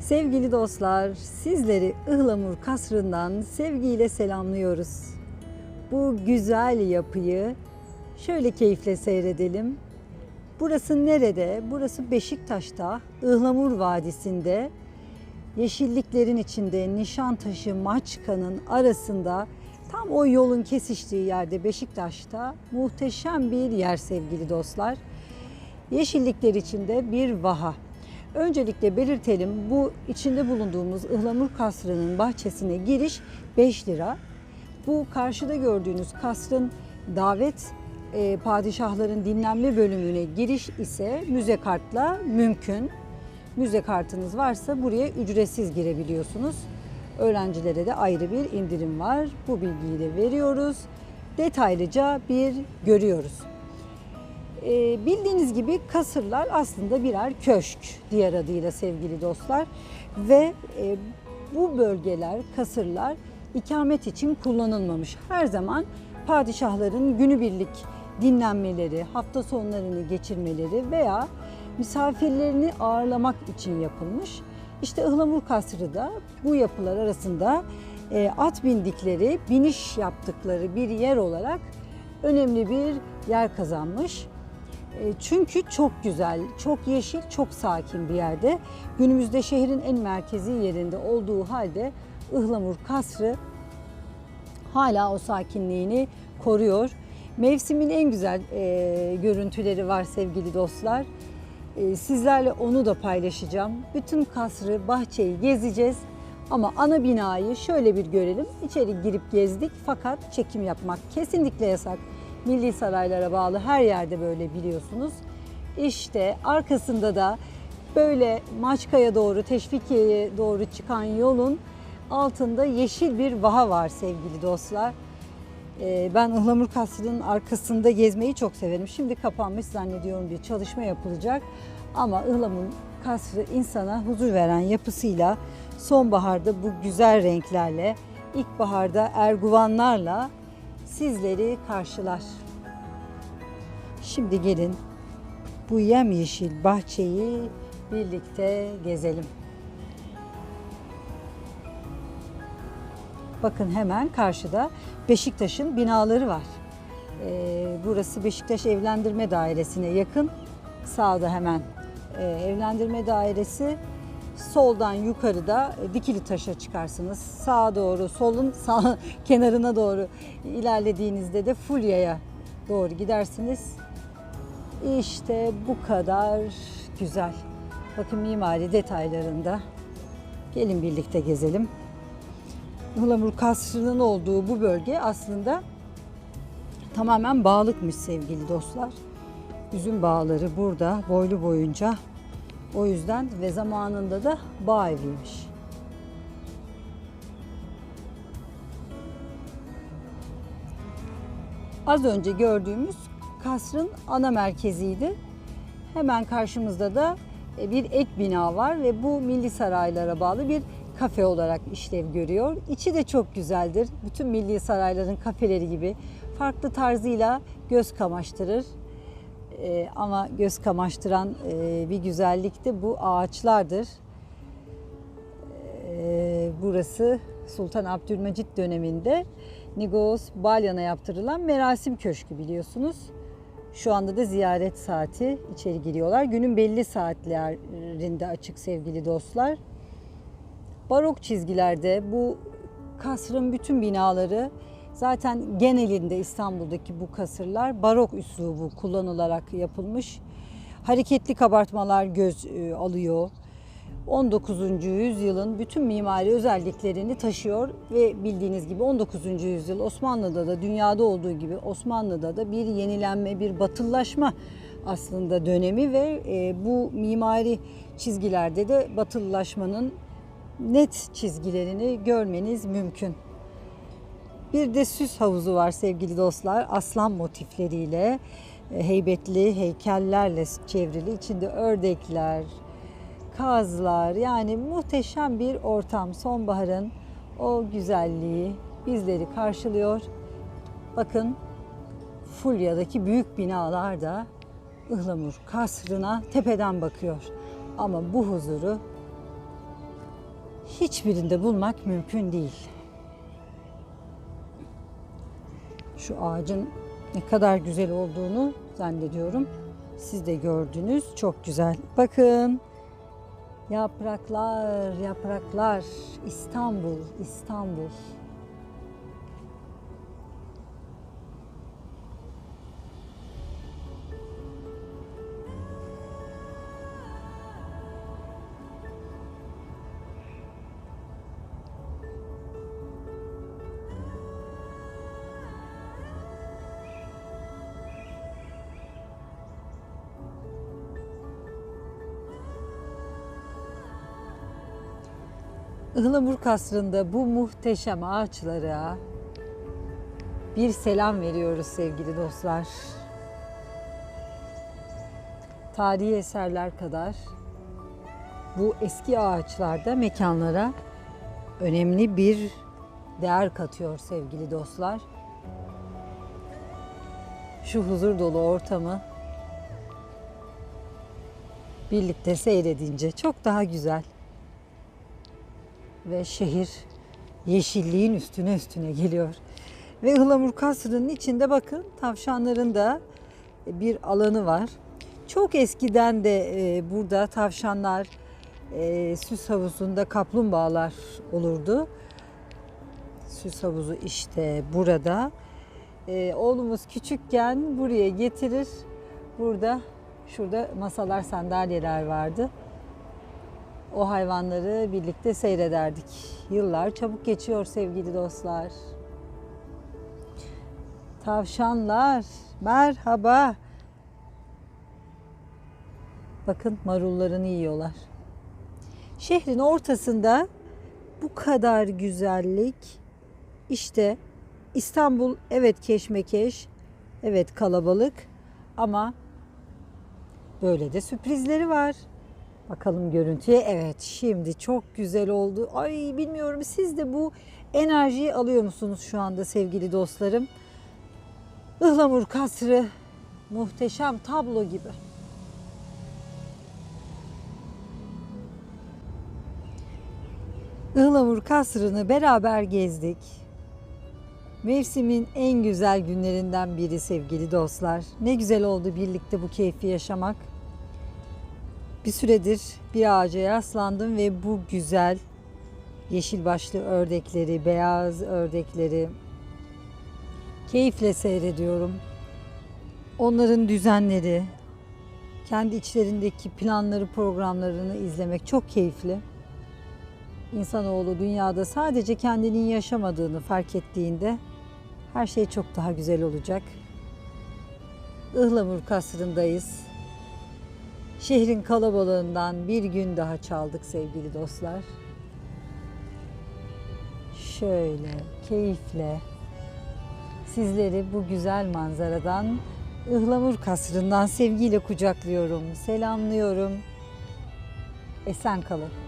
Sevgili dostlar, sizleri Ihlamur Kasrı'ndan sevgiyle selamlıyoruz. Bu güzel yapıyı şöyle keyifle seyredelim. Burası nerede? Burası Beşiktaş'ta, Ihlamur Vadisi'nde, yeşilliklerin içinde Nişantaşı Maçka'nın arasında tam o yolun kesiştiği yerde Beşiktaş'ta muhteşem bir yer sevgili dostlar. Yeşillikler içinde bir vaha. Öncelikle belirtelim bu içinde bulunduğumuz Ihlamur Kasrı'nın bahçesine giriş 5 lira. Bu karşıda gördüğünüz kasrın davet e, padişahların dinlenme bölümüne giriş ise müze kartla mümkün. Müze kartınız varsa buraya ücretsiz girebiliyorsunuz. Öğrencilere de ayrı bir indirim var. Bu bilgiyi de veriyoruz. Detaylıca bir görüyoruz. Ee, bildiğiniz gibi kasırlar aslında birer köşk diğer adıyla sevgili dostlar ve e, bu bölgeler kasırlar ikamet için kullanılmamış. Her zaman padişahların günübirlik dinlenmeleri, hafta sonlarını geçirmeleri veya misafirlerini ağırlamak için yapılmış. İşte Ihlamur Kasrı da bu yapılar arasında e, at bindikleri, biniş yaptıkları bir yer olarak önemli bir yer kazanmış. E, Çünkü çok güzel, çok yeşil, çok sakin bir yerde. Günümüzde şehrin en merkezi yerinde olduğu halde Ihlamur Kasrı hala o sakinliğini koruyor. Mevsimin en güzel e, görüntüleri var sevgili dostlar. E, sizlerle onu da paylaşacağım. Bütün kasrı, bahçeyi gezeceğiz. Ama ana binayı şöyle bir görelim. İçeri girip gezdik fakat çekim yapmak kesinlikle yasak. Milli saraylara bağlı her yerde böyle biliyorsunuz. İşte arkasında da böyle Maçka'ya doğru, Teşvikiye'ye doğru çıkan yolun altında yeşil bir vaha var sevgili dostlar. Ee, Ben Ihlamur Kasrı'nın arkasında gezmeyi çok severim. Şimdi kapanmış zannediyorum bir çalışma yapılacak. Ama Ihlamur Kasrı insana huzur veren yapısıyla sonbaharda bu güzel renklerle, ilkbaharda erguvanlarla sizleri karşılar. Şimdi gelin bu yemyeşil bahçeyi birlikte gezelim. Bakın hemen karşıda Beşiktaş'ın binaları var. Ee, burası Beşiktaş Evlendirme Dairesi'ne yakın. Sağda hemen e, evlendirme dairesi. Soldan yukarıda e, dikili taşa çıkarsınız. Sağa doğru, solun sağ kenarına doğru ilerlediğinizde de Fulya'ya doğru gidersiniz. İşte bu kadar güzel. Bakın mimari detaylarında. Gelin birlikte gezelim. Ihlamur Kasrı'nın olduğu bu bölge aslında tamamen bağlıkmış sevgili dostlar. Üzüm bağları burada boylu boyunca. O yüzden ve zamanında da bağ eviymiş. Az önce gördüğümüz kasrın ana merkeziydi. Hemen karşımızda da e, bir ek bina var ve bu milli saraylara bağlı bir kafe olarak işlev görüyor. İçi de çok güzeldir. Bütün milli sarayların kafeleri gibi farklı tarzıyla göz kamaştırır. E, ama göz kamaştıran e, bir güzellik de bu ağaçlardır. E, burası Sultan Abdülmecit döneminde Nigos Balyan'a yaptırılan merasim köşkü biliyorsunuz. Şu anda da ziyaret saati içeri giriyorlar. Günün belli saatlerinde açık sevgili dostlar. Barok çizgilerde bu kasrın bütün binaları zaten genelinde İstanbul'daki bu kasırlar barok üslubu kullanılarak yapılmış. Hareketli kabartmalar göz e, alıyor. 19. yüzyılın bütün mimari özelliklerini taşıyor ve bildiğiniz gibi 19. yüzyıl Osmanlı'da da dünyada olduğu gibi Osmanlı'da da bir yenilenme, bir batıllaşma aslında dönemi ve e, bu mimari çizgilerde de batılılaşmanın net çizgilerini görmeniz mümkün. Bir de süs havuzu var sevgili dostlar. Aslan motifleriyle, e, heybetli heykellerle çevrili. İçinde ördekler, kazlar yani muhteşem bir ortam. Sonbaharın o güzelliği bizleri karşılıyor. Bakın Fulya'daki büyük binalar da Ihlamur kasrına tepeden bakıyor. Ama bu huzuru hiçbirinde bulmak mümkün değil. Şu ağacın ne kadar güzel olduğunu zannediyorum. Siz de gördünüz. Çok güzel. Bakın. Yapraklar, yapraklar. İstanbul, İstanbul. Ihlamur Kasrı'nda bu muhteşem ağaçlara bir selam veriyoruz sevgili dostlar. Tarihi eserler kadar bu eski ağaçlarda mekanlara önemli bir değer katıyor sevgili dostlar. Şu huzur dolu ortamı birlikte seyredince çok daha güzel ve şehir yeşilliğin üstüne üstüne geliyor. Ve Ihlamur Kasrı'nın içinde bakın tavşanların da bir alanı var. Çok eskiden de e, burada tavşanlar e, süs havuzunda kaplumbağalar olurdu. Süs havuzu işte burada. E, oğlumuz küçükken buraya getirir. Burada şurada masalar sandalyeler vardı o hayvanları birlikte seyrederdik. Yıllar çabuk geçiyor sevgili dostlar. Tavşanlar, merhaba. Bakın marullarını yiyorlar. Şehrin ortasında bu kadar güzellik. İşte İstanbul evet keşmekeş, evet kalabalık ama böyle de sürprizleri var. Bakalım görüntüye. Evet şimdi çok güzel oldu. Ay bilmiyorum siz de bu enerjiyi alıyor musunuz şu anda sevgili dostlarım? Ihlamur kasrı muhteşem tablo gibi. Ihlamur kasrını beraber gezdik. Mevsimin en güzel günlerinden biri sevgili dostlar. Ne güzel oldu birlikte bu keyfi yaşamak. Bir süredir bir ağaca yaslandım ve bu güzel yeşil başlı ördekleri, beyaz ördekleri keyifle seyrediyorum. Onların düzenleri, kendi içlerindeki planları, programlarını izlemek çok keyifli. İnsanoğlu dünyada sadece kendinin yaşamadığını fark ettiğinde her şey çok daha güzel olacak. Ihlamur kasrındayız. Şehrin kalabalığından bir gün daha çaldık sevgili dostlar. Şöyle keyifle sizleri bu güzel manzaradan Ihlamur Kasrı'ndan sevgiyle kucaklıyorum, selamlıyorum. Esen kalın.